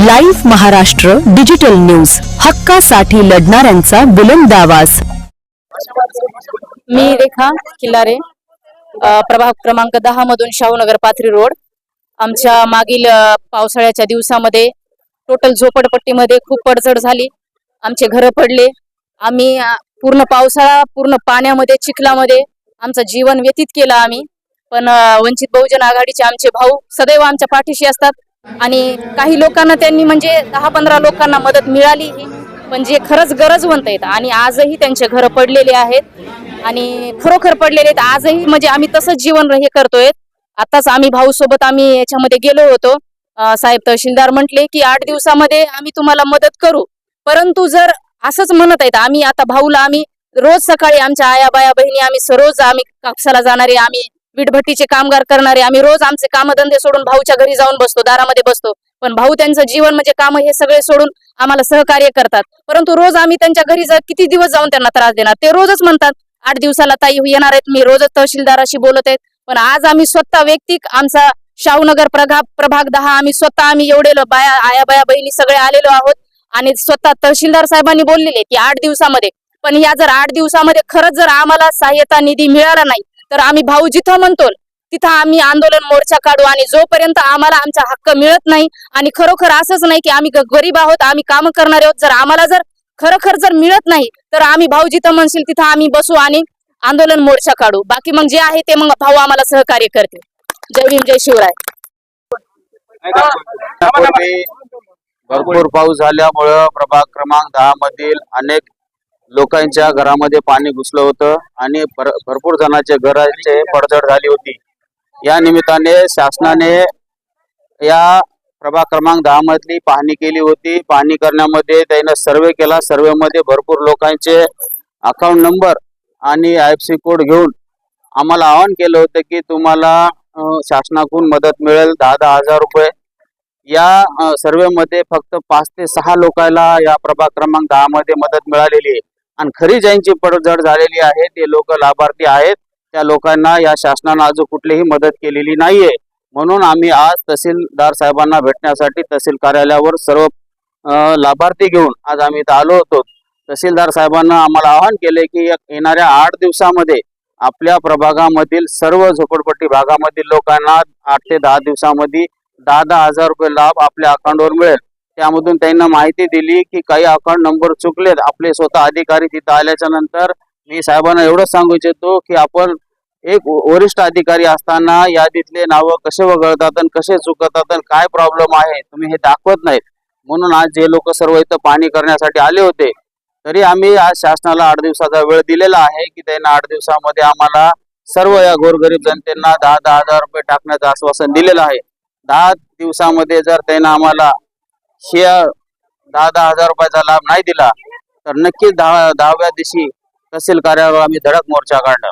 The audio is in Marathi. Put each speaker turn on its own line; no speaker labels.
Live Maharashtra digital news. हक्कासाठी लढणाऱ्यांचा बुलंद आवाज.
मी रेखा किल्लारे प्रभाग क्रमांक दहा मधून शाहूनगर पाथरी रोड. आमच्या मागील पावसाळ्याच्या दिवसामध्ये टोटल झोपडपट्टीमध्ये खूप पडझड झाली. आमचे घरं पडले. आम्ही पूर्ण पावसाळा पूर्ण पाण्यामध्ये चिखलामध्ये आमचं जीवन व्यतीत केलं आम्ही. पण वंचित बहुजन आघाडीचे आमचे भाऊ सदैव आमच्या पाठीशी असतात. आणि काही लोकांना त्यांनी म्हणजे दहा पंधरा लोकांना मदत मिळाली पण जे खरंच गरजवंत आहेत आणि आजही त्यांचे घरं पडलेले आहेत आणि खरोखर पडलेले आहेत. आजही म्हणजे आम्ही तसंच जीवन हे करतोय. आताच आम्ही भाऊ सोबत आम्ही याच्यामध्ये गेलो होतो. साहेब तहसीलदार म्हटले की आठ दिवसामध्ये आम्ही तुम्हाला मदत करू. परंतु जर असंच म्हणत आहेत आम्ही आता भाऊला आम्ही रोज सकाळी आमच्या आया बाया बहिणी आम्ही सरोज आम्ही कापसाला जाणारे आम्ही वीटभट्टीचे कामगार करणारे. आम्ही रोज आमचे कामधंदे सोडून भाऊच्या घरी जाऊन बसतो दारामध्ये बसतो. पण भाऊ त्यांचं जीवन म्हणजे काम हे सगळे सोडून आम्हाला सहकार्य करतात. परंतु रोज आम्ही त्यांच्या घरी जा किती दिवस जाऊन त्यांना त्रास देणार? ते रोजच म्हणतात आठ दिवसाला ताई येणार आहेत मी रोजच तहसीलदाराशी बोलत आहेत पण आज आम्ही स्वतः वैयक्तिक आमचा शाहूनगर प्रभाग प्रभाग दहा आम्ही स्वतः आम्ही एवढे बाया आया बाया बहिणी सगळे आलेलो आहोत. आणि स्वतः तहसीलदार साहेबांनी बोललेले की आठ दिवसामध्ये. पण या जर आठ दिवसामध्ये खरंच जर आम्हाला सहाय्यता निधी मिळाला नाही तर आम्ही भाऊ जिथं म्हणतो तिथं आम्ही आंदोलन मोर्चा काढू आणि जोपर्यंत आम्हाला आमचा हक्क मिळत नाही आणि खरोखर असंच नाही की आम्ही गरीब आहोत आम्ही काम करणारे आहोत जर आम्हाला जर खरोखर जर मिळत नाही तर आम्ही भाऊ जिथं म्हणशील तिथं आम्ही बसू आणि आंदोलन मोर्चा काढू. बाकी मग जे आहे ते मग भाऊ आम्हाला सहकार्य करते जय भीम जय शिवराय.
भरपूर पाऊस झाल्यामुळं प्रभाग क्रमांक दहा मधील अनेक लोकांच्या घरामध्ये पाणी घुसलं होतं आणि भर- भरपूर जणांचे घराचे पडझड झाली होती. या निमित्ताने शासनाने या प्रभाग क्रमांक दहा मधली पाहणी केली होती. पाहणी करण्यामध्ये त्यानं सर्वे केला. सर्वे मध्ये भरपूर लोकांचे अकाउंट नंबर आणि आय एफ सी कोड घेऊन आम्हाला आवाहन केलं होतं की तुम्हाला शासनाकडून मदत मिळेल. दहा दहा हजार रुपये. या सर्वे मध्ये फक्त पाच ते सहा लोकांना या प्रभाग क्रमांक दहा मध्ये मदत मिळालेली आहे. आणि खरी ज्यांची पडझड झालेली आहे ते लोक लाभार्थी आहेत. त्या लोकांना या शासनानं अजून कुठलीही मदत केलेली नाहीये. म्हणून आम्ही आज तहसीलदार साहेबांना भेटण्यासाठी तहसील कार्यालयावर सर्व लाभार्थी घेऊन आज आम्ही इथं आलो होतो. तहसीलदार साहेबांना आम्हाला आवाहन केले की या येणाऱ्या आठ दिवसामध्ये आपल्या प्रभागामधील सर्व झोपडपट्टी भागामधील लोकांना आठ ते दहा दिवसामध्ये दहा दहा हजार रुपये लाभ आपल्या अकाउंटवर मिळेल. त्यामधून त्यांना माहिती दिली की काही अकाउंट नंबर चुकलेत. आपले स्वतः अधिकारी तिथं आल्याच्यानंतर मी साहेबांना एवढंच सांगू इच्छितो की आपण एक वरिष्ठ अधिकारी असताना यादीतले नावं कसे वगळतात आणि कसे चुकतात आणि काय प्रॉब्लेम आहे तुम्ही हे दाखवत नाहीत. म्हणून आज जे लोक सर्व इथं पाणी करण्यासाठी आले होते तरी आम्ही आज शासनाला आठ दिवसाचा वेळ दिलेला आहे की त्यांना आठ दिवसामध्ये आम्हाला सर्व या गोरगरीब जनतेना दहा दहा हजार रुपये टाकण्याचं आश्वासन दिलेलं आहे. दहा दिवसामध्ये जर त्यांना आम्हाला शेअर दहा दहा हजार रुपयाचा लाभ नाही दिला तर नक्कीच दहा दहाव्या दिवशी तहसील कार्यालयावर आम्ही धडक मोर्चा काढणार.